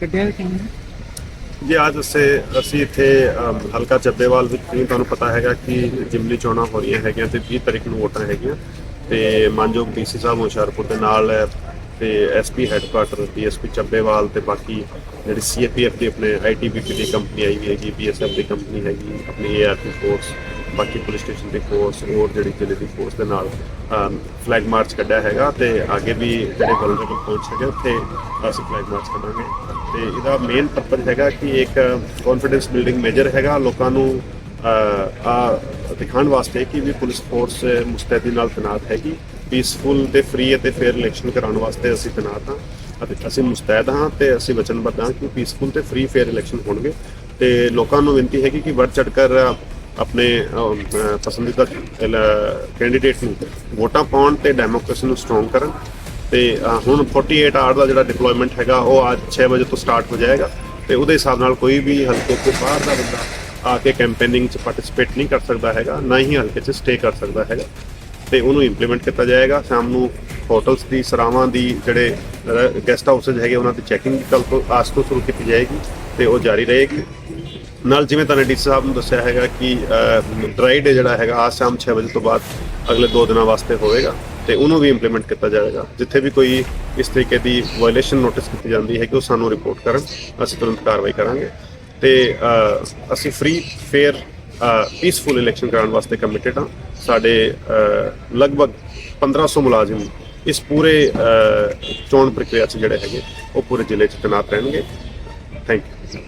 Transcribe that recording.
ਕੱਢਿਆ ਕਿਵੇਂ ਜੀ ਅੱਜ ਅਸੀਂ ਅਸੀਂ ਇੱਥੇ ਅਮ, ਹਲਕਾ ਚੱਬੇਵਾਲ ਵਿੱਚ ਜਿਵੇਂ ਤੁਹਾਨੂੰ ਪਤਾ ਹੈਗਾ ਕਿ ਜਿਮਨੀ ਚੋਣਾਂ ਹੋ ਰਹੀਆਂ ਹੈਗੀਆਂ ਤੇ 20 ਤਾਰੀਖ ਨੂੰ ਵੋਟਾਂ ਹੈਗੀਆਂ ਤੇ ਮਾਨਯੋਗ ਡੀਸੀ ਸਾਹਿਬ ਹੁਸ਼ਿਆਰਪੁਰ ਦੇ ਨਾਲ ਹੈ ਤੇ ਐਸਪੀ ਹੈੱਡਕੁਆਟਰ ਡੀਐਸਪੀ ਚੱਬੇਵਾਲ ਤੇ ਬਾਕੀ ਜਿਹੜੀ ਸੀਏਪੀਐਫ ਦੀ ਆਪਣੇ ਆਈਟੀਬੀਪੀ ਦੀ ਕੰਪਨੀ ਆਈ ਹੋਈ ਹੈਗੀ ਬੀਐਸਐਫ ਦੀ ਕੰਪਨੀ ਹੈਗੀ ਆਪਣੀ ਏਆਰਪੀ ਫੋਰਸ ਬਾਕੀ ਪੁਲਿਸ ਸਟੇਸ਼ਨ ਦੀ ਫੋਰਸ ਹੋਰ ਜਿਹੜੀ ਜ਼ਿਲ੍ਹੇ ਦੀ ਫੋਰਸ ਦੇ ਨਾਲ ਫਲੈਗ ਮਾਰਚ ਕੱਢਿਆ ਹੈਗਾ ਤੇ ਅੱਗੇ ਵੀ ਜਿਹੜੇ ਵਲਨਰੇਬਲ ਪਹੁੰਚ ਸਕੇ ਉੱਥੇ ਅਸੀਂ ਫਲੈਗ ਮਾਰਚ ਕਰਾਂਗੇ। ਤੇ ਇਹਦਾ ਮੇਨ ਪਰਪਸ ਹੈਗਾ ਕਿ ਇੱਕ ਕੌਨਫੀਡੈਂਸ ਬਿਲਡਿੰਗ ਮੇਜਰ ਹੈਗਾ, ਲੋਕਾਂ ਨੂੰ ਆ ਦਿਖਾਉਣ ਵਾਸਤੇ ਕਿ ਵੀ ਪੁਲਿਸ ਫੋਰਸ ਮੁਸਤੈਦੀ ਨਾਲ ਤੈਨਾਤ ਹੈਗੀ। ਪੀਸਫੁਲ ਤੇ ਫ੍ਰੀ ਅਤੇ ਫੇਅਰ ਇਲੈਕਸ਼ਨ ਕਰਾਉਣ ਵਾਸਤੇ ਅਸੀਂ ਤੈਨਾਤ ਹਾਂ। ਅਤੇ ਅਸੀਂ ਮੁਸਤੈਦ ਹਾਂ ਤੇ ਅਸੀਂ ਵਚਨਬੱਧ ਹਾਂ ਕਿ ਪੀਸਫੁਲ ਤੇ ਫ੍ਰੀ ਫੇਅਰ ਇਲੈਕਸ਼ਨ ਹੋਣਗੇ। ਤੇ ਲੋਕਾਂ ਨੂੰ ਬੇਨਤੀ ਹੈਗੀ ਕਿ ਵੱਧ ਚੜ੍ਹ ਕਰ ਆਪਣੇ ਪਸੰਦੀਦਾ ਕੈਂਡੀਡੇਟ ਨੂੰ ਵੋਟਾਂ ਪਾਉਣ ਤੇ ਡੈਮੋਕ੍ਰੇਸੀ ਨੂੰ ਸਟਰੋਂਗ ਕਰਨ ਤੇ ਅਹ, ਹੁਣ 48 ਆਰ ਦਾ ਜਿਹੜਾ ਡਿਪਲੋਇਮੈਂਟ ਹੈਗਾ ਉਹ ਅੱਜ 6 ਵਜੇ ਤੋਂ ਸਟਾਰਟ ਹੋ ਜਾਏਗਾ ਤੇ ਉਹਦੇ ਹਿਸਾਬ ਨਾਲ ਕੋਈ ਵੀ ਹਲਕੇ ਤੋਂ ਬਾਹਰ ਦਾ ਬੰਦਾ ਆ ਕੇ ਕੈਂਪੇਨਿੰਗ 'ਚ ਪਾਰਟਿਸਿਪੇਟ ਨਹੀਂ ਕਰ ਸਕਦਾ ਹੈਗਾ ਨਾ ਹੀ ਹਲਕੇ 'ਚ ਸਟੇ ਕਰ ਸਕਦਾ ਹੈਗਾ ਤੇ ਉਹਨੂੰ ਇੰਪਲੀਮੈਂਟ ਕੀਤਾ ਜਾਏਗਾ। ਸ਼ਾਮ ਨੂੰ ਹੋਟਲਸ ਦੀ ਸਰਾਵਾਂ ਦੀ ਜਿਹੜੇ ਗੈਸਟ ਹਾਊਸਸ ਹੈਗੇ ਉਹਨਾਂ ਦੀ ਚੈਕਿੰਗ ਕੱਲ ਤੋਂ ਅੱਜ ਤੋਂ ਸ਼ੁਰੂ ਕੀਤੀ ਜਾਏਗੀ ਤੇ ਉਹ ਜਾਰੀ ਰਹੇਗੀ। ਨਾਲ ਜਿਵੇਂ ਤੁਹਾਨੂੰ ਡੀਸੀ ਸਾਹਿਬ ਨੂੰ ਦੱਸਿਆ ਹੈਗਾ ਕਿ ਡਰਾਈ ਡੇ ਜਿਹੜਾ ਹੈਗਾ ਅੱਜ ਸ਼ਾਮ 6 ਵਜੇ ਤੋਂ ਬਾਅਦ ਅਗਲੇ 2 ਦਿਨਾਂ ਵਾਸਤੇ ਹੋਵੇਗਾ ਤੇ ਉਹਨੂੰ ਵੀ ਇੰਪਲੀਮੈਂਟ ਕੀਤਾ ਜਾਏਗਾ ਜਿੱਥੇ ਵੀ ਕੋਈ ਇਸ ਤਰੀਕੇ ਦੀ ਵਾਇਲੇਸ਼ਨ ਨੋਟਿਸ ਕੀਤੀ ਜਾਂਦੀ ਹੈ ਕਿ ਉਹ ਸਾਨੂੰ ਰਿਪੋਰਟ ਕਰਨ ਅਸੀਂ ਤੁਰੰਤ ਕਾਰਵਾਈ ਕਰਾਂਗੇ ਤੇ ਅਸੀਂ ਫ੍ਰੀ ਫੇਅਰ ਪੀਸਫੁਲ ਇਲੈਕਸ਼ਨ ਕਰਾਉਣ ਵਾਸਤੇ ਕਮਿਟਡ ਹਾਂ। ਸਾਡੇ ਅਹ, ਲਗਭਗ 1500 ਮੁਲਾਜ਼ਮ ਇਸ ਪੂਰੇ ਚੋਣ ਪ੍ਰਕਿਰਿਆ 'ਚ ਜਿਹੜੇ ਹੈਗੇ ਉਹ ਪੂਰੇ ਜ਼ਿਲ੍ਹੇ 'ਚ ਤੈਨਾਤ ਰਹਿਣਗੇ। Thank you